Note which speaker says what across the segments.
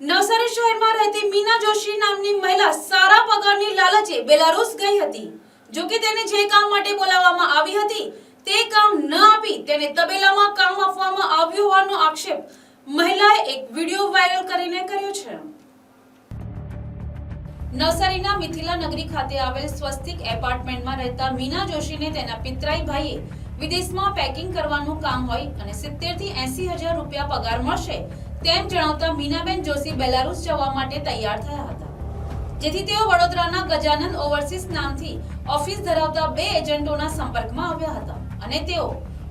Speaker 1: નવસારી શહેરમાં રહેતી મીના જોશી નામની મહિલા સારા પગારની લાલચે બેલારુસ ગઈ હતી. જો કે તેને જે કામ માટે બોલાવવામાં આવી હતી, તે કામ ન આપી તેને તબેલામાં કામ આપવામાં આવ્યું હોવાનો આક્ષેપ મહિલાએ એક વિડિયો વાયરલ કરીને કર્યો છે. નવસારીના મિથિલા નગરી ખાતે આવેલ સ્વસ્તિક એપાર્ટમેન્ટમાં રહેતા મીના જોશીને તેના પિતરાઈ ભાઈએ વિદેશમાં પેકિંગ કરવાનું કામ હોય અને 70 થી એસી હજાર રૂપિયા પગાર મળશે તેમ જણાવતા મીનાબેન જોશી બેલારુસ જવા માટે તૈયાર થયા હતા. જેથી તેઓ વડોદરાના ગજાનંદ ઓવરસીઝ નામથી ઓફિસ ધરાવતા બે એજન્ટોના સંપર્કમાં આવ્યા હતા અને તેઓ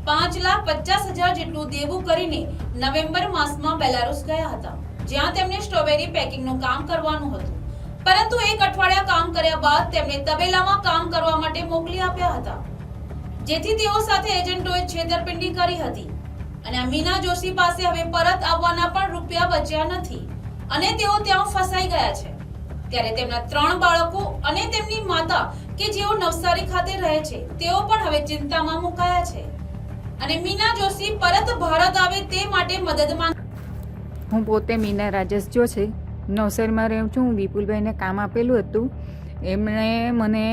Speaker 1: પાંચ લાખ પચાસ હજાર જેટલું દેવું કરીને નવેમ્બર માસમાં બેલારુસ ગયા હતા, જ્યાં તેમને સ્ટ્રોબેરી પેકિંગનું કામ કરવાનું હતું. પરંતુ એક અઠવાડિયા કામ કર્યા બાદ તેમને તબેલામાં કામ કરવા માટે મોકલી આપ્યા હતા. જેથી તેઓ સાથે એજન્ટોએ છેતરપિંડી કરી હતી. અને મીના જોશી પાસે હવે પરત આવવાના પણ રૂપિયા બચ્યા નથી. અને તેઓ ત્યાં ફસાઈ ગયા છે. ત્યારે તેમના ત્રણ બાળકો અને તેમની માતા, કે જેઓ નવસારી ખાતે રહે છે, તેઓ પણ હવે ચિંતામાં મુકાયા છે. અને મીના જોશી પરત ભારત આવે તે માટે મદદ માંગ
Speaker 2: હું પોતે મીના રાજેશ જોશી નવસારીમાં રહું છું. હું વિપુલભાઈને કામ આપેલું હતું. એમણે મને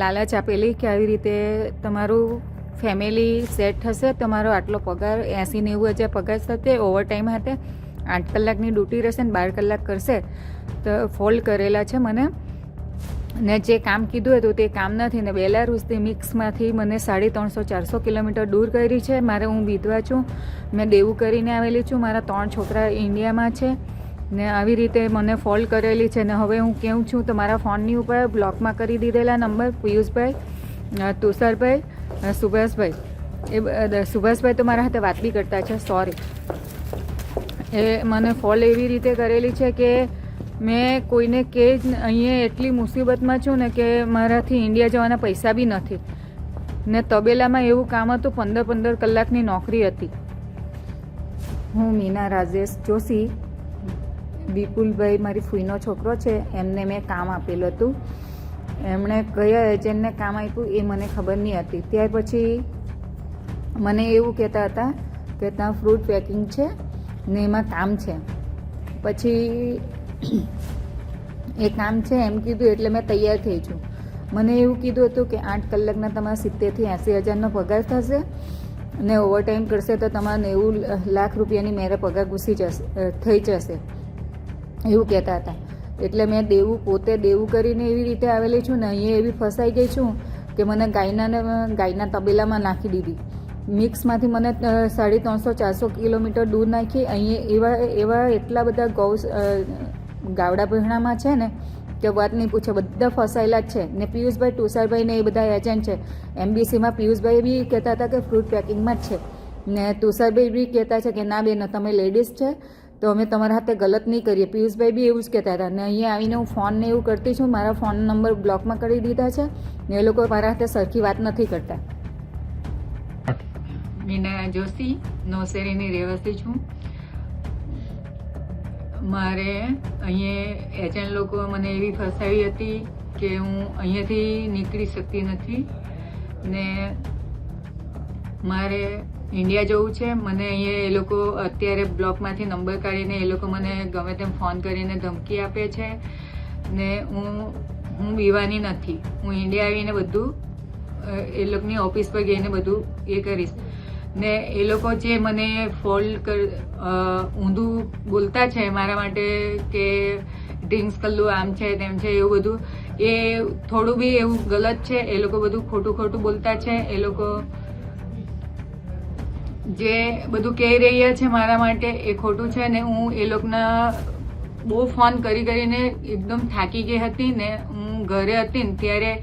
Speaker 2: લાલચ આપેલી કે આવી રીતે તમારું ફેમિલી સેટ થશે, તમારો આટલો પગાર એંસી નેવું હજાર પગાર થશે ઓવરટાઈમ હાથે આઠ કલાકની ડ્યુટી રહેશે ને બાર કલાક કરશે. તો ફોલ્ડ કરેલા છે મને. ને જે કામ કીધું હતું તે કામ નથી ને બેલારૂસથી મિક્સમાંથી મને સાડી ત્રણસો ચારસો કિલોમીટર દૂર કરી છે. મારે હું વિધવા છું. મેં દેવું કરીને આવેલી છું. મારા ત્રણ છોકરા ઇન્ડિયામાં છે. ને આવી રીતે મને ફોલ કરેલી છે ને હવે હું કેવું છું? તો મારા ફોનની ઉપર બ્લોકમાં કરી દીધેલા નંબર, પિયુષભાઈ તુષારભાઈ. સુભાષભાઈ. એ સુભાષભાઈ તો મારા હાથે વાત બી કરતા છે સોરી એ મને ફોલ એવી રીતે કરેલી છે કે મેં કોઈને કે જ અહીંયા એટલી મુસીબતમાં છું ને કે મારાથી ઇન્ડિયા જવાના પૈસા બી નથી. ને તબેલામાં એવું કામ હતું, પંદર પંદર કલાકની નોકરી હતી. હું મીના રાજેશ જોશી. વિપુલભાઈ મારી ફૂઈનો છોકરો છે, એમને મેં કામ આપેલું હતું. એમણે કયા એજન્ટને કામ આપ્યું એ મને ખબર નહીં હતી. ત્યાર પછી મને એવું કહેતા હતા કે ત્યાં ફ્રૂટ પેકિંગ છે ને એમાં કામ છે. પછી એ કામ છે એમ કીધું એટલે મેં તૈયાર થઈ છું. મને એવું કીધું હતું કે આઠ કલાકના તમારા સિત્તેરથી એંસી હજારનો પગાર થશે ને ઓવરટાઈમ કરશે તો તમારા નેવું લાખ રૂપિયાની મેરે પગાર ઘૂસી જશે થઈ જશે. એવું કહેતા હતા. એટલે મેં દેવું, પોતે દેવું કરીને એવી રીતે આવેલી છું ને અહીંયા એવી ફસાઈ ગઈ છું કે મને ગાયનાને, ગાયના તબેલામાં નાખી દીધી. મિક્સમાંથી મને સાડી ત્રણસો, ચારસો કિલોમીટર દૂર નાખી અહીંયા એવા એવા એટલા બધા ગૌ ગાવડા ભરણામાં છે ને કે વાત નહીં પૂછે, બધા ફસાયેલા જ છે. ને પિયુષભાઈ, તુષારભાઈ ને એ બધા એજન્ટ છે. એમબીસીમાં પિયુષભાઈ બી કહેતા હતા કે ફ્રૂટ પેકિંગમાં જ છે. ને તુષારભાઈ બી કહેતા છે કે, ના બેન, તમે લેડીઝ છે. તો અમે તમારા હાથે ગલત નહીં કરીએ. પિયુષભાઈ બી એવું જ કહેતા હતા. ને અહીંયા આવીને હું ફોન ને એવું કરતી છું. મારા ફોન નંબર બ્લોકમાં કરી દીધા છે ને એ લોકો મારા હાથે સરખી વાત નથી કરતા. મીના જોશી, નવસેરીની રહેવાસી છું. મારે અહીંયા એજન્ટ લોકો મને એવી ફસાવી હતી કે હું અહીંયાથી નીકળી શકતી નથી ને મારે ઇન્ડિયા જવું છે. મને અહીંયા એ લોકો અત્યારે બ્લોકમાંથી નંબર કાઢીને એ લોકો મને ગમે તેમ ફોન કરીને ધમકી આપે છે. ને હું હું બીવાની નથી. હું ઇન્ડિયા આવીને બધું એ લોકોની ઓફિસ પર ગઈને બધું એ કરીશ. ને એ લોકો જે મને ફોલ્ડ કર ઊંધું બોલતા છે મારા માટે કે ડ્રિંક્સ કલ્લું આમ છે, તેમ છે, એવું બધું, એ થોડું બી એવું ગલત છે. એ લોકો બધું ખોટું ખોટું બોલતા છે. એ લોકો જે બધું કહી રહ્યા છે મારા માટે એ ખોટું છે ને હું એ લોકોના બહુ ફોન કરી કરીને એકદમ થાકી ગઈ હતી ને હું ઘરે હતી ને ત્યારે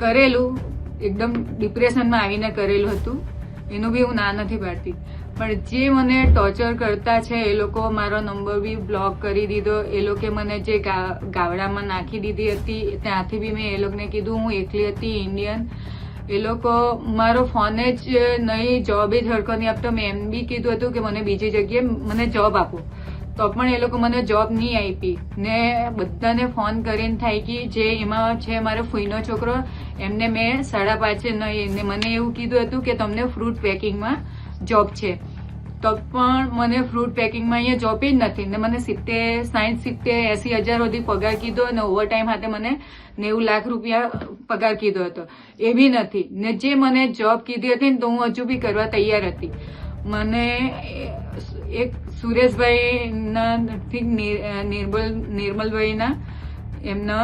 Speaker 2: કરેલું, એકદમ ડિપ્રેશનમાં આવીને કરેલું હતું. એનું બી હું ના નથી પાડતી. પણ જે મને ટોર્ચર કરતા છે, એ લોકો મારો નંબર બી બ્લોક કરી દીધો. એ લોકે મને જે ગા- ગાવડામાં નાખી દીધી હતી, ત્યાંથી બી મેં એ લોકોને કીધું, હું એકલી હતી, ઇન્ડિયન. એ લોકો મારો ફોને જ નહીં જોબ જ હરકો નહીં આપતો મેં એમ બી કીધું હતું કે મને બીજી જગ્યાએ મને જોબ આપો. તો પણ એ લોકો મને જોબ નહીં આપી. ને બધાને ફોન કરીને થાય કે જે એમાં છે મારો ફૂઈનો છોકરો, એમને મેં સાડા પાંચે નહીં ને મને એવું કીધું હતું કે તમને ફ્રૂટ પેકિંગમાં જોબ છે. તો પણ મને ફ્રૂટ પેકિંગમાં અહીંયા જોબ જ નથી. ને મને સિત્તેર સાઠ સિત્તેર, એસી હજાર સુધી પગાર કીધો અને ઓવરટાઈમ હાથે મને નેવું લાખ રૂપિયા પગાર કીધો હતો. એ બી નથી. ને જે મને જોબ કીધી હતી ને તો હું હજુ બી કરવા તૈયાર હતી. મને એક સુરેશભાઈના નિર્મલ નિર્મલભાઈના એમનો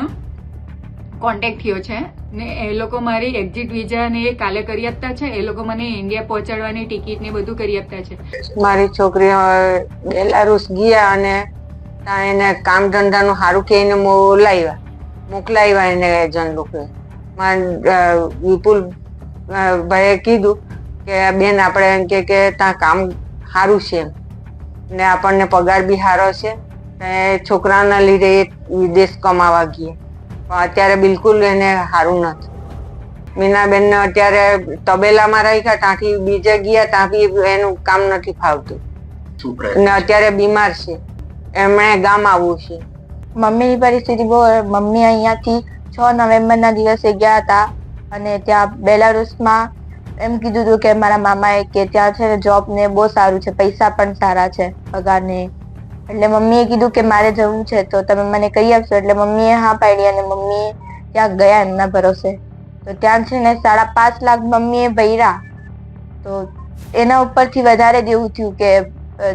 Speaker 2: કોન્ટેક્ટ થયો છે ને એ લોકો મારી એક્ઝિટ વિઝા ને એ કાલે કરી આપતા છે. એ લોકો મને ઇન્ડિયા પહોંચાડવાની ટિકિટ ને બધું કરી આપતા છે.
Speaker 3: મારી છોકરી બેલારુસ ગયા અને ત્યાં એને કામ ધંધાનું સારું કે એને મોલાવ્યા મોકલાવ્યા એને એજન્ટ લોકોએ વિપુલ ભાઈએ કીધું કે બેન આપણે એમ કે ત્યાં કામ સારું છે એમ. ને આપણને પગાર બી સારો છે. છોકરાના લીધે એ વિદેશ કમાવા પણ અત્યારે બિલકુલ એને સારું નથી. મીનાબેનને અત્યારે તબેલામાં રાખ્યા ત્યાંથી બીજે ગયા ત્યાં બી એનું કામ નથી ફાવતું. ને અત્યારે બીમાર છે. એમણે ગામ આવવું છે.
Speaker 4: મમ્મીની પરિસ્થિતિ બહુ મમ્મી અહીંયાથી છ નવેમ્બરના દિવસે ગયા હતા અને ત્યાં બેલારુસમાં એમ કીધું હતું કે મારા મામાએ કે ત્યાં છે ને જોબ ને બહુ સારું છે પૈસા પણ સારા છે પગાર ને એટલે મમ્મીએ કીધું કે મારે જવું છે, તો તમે મને કહી આપશો. એટલે મમ્મીએ હા પાડી અને મમ્મીએ ત્યાં ગયા એમના ભરોસે. તો ત્યાં છે ને સાડા પાંચ લાખ મમ્મીએ ભર્યા. તો એના ઉપરથી વધારે દેવું થયું કે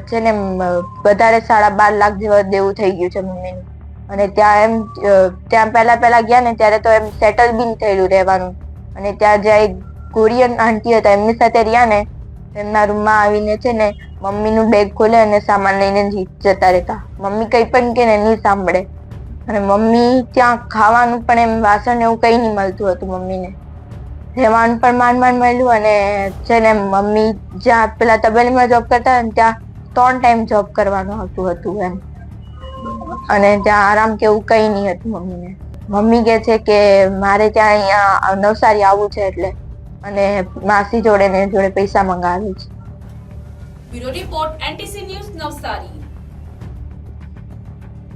Speaker 4: છે ને વધારે સાડા બાર લાખ જેવા દેવું થઈ ગયું છે મમ્મીનું. અને ત્યાં એમ ત્યાં પહેલા પહેલા ગયા ને, ત્યારે તો એમ સેટલ બી થયેલું રહેવાનું. અને ત્યાં જ્યાં એક કોરિયન આંટી હતા, એમની સાથે રહ્યા ને એમના રૂમમાં આવીને છે ને મમ્મીનું બેગ ખોલે અને સામાન લઈને જતા રહેતા. મમ્મી કંઈ પણ કે ને નહીં સાંભળે. અને મમ્મી ત્યાં ખાવાનું પણ એમ વાસણ એવું કંઈ નહીં મળતું હતું મમ્મીને. રહેવાનું પણ માંડ માંડ મળ્યું અને છે ને મમ્મી જ્યાં પેલા તબેલીમાં જોબ કરતા ને ત્યાં ત્રણ ટાઈમ જોબ કરવાનું હતું હતું એમ. અને ત્યાં આરામ કે એવું કંઈ નહીં હતું મમ્મીને. મમ્મી કહે છે કે મારે ત્યાં અહીંયા નવસારી આવવું છે એટલે અને માસી જોડે ને જોડે પૈસા મંગાવે છે.
Speaker 1: Bureau report NTC news Navsari.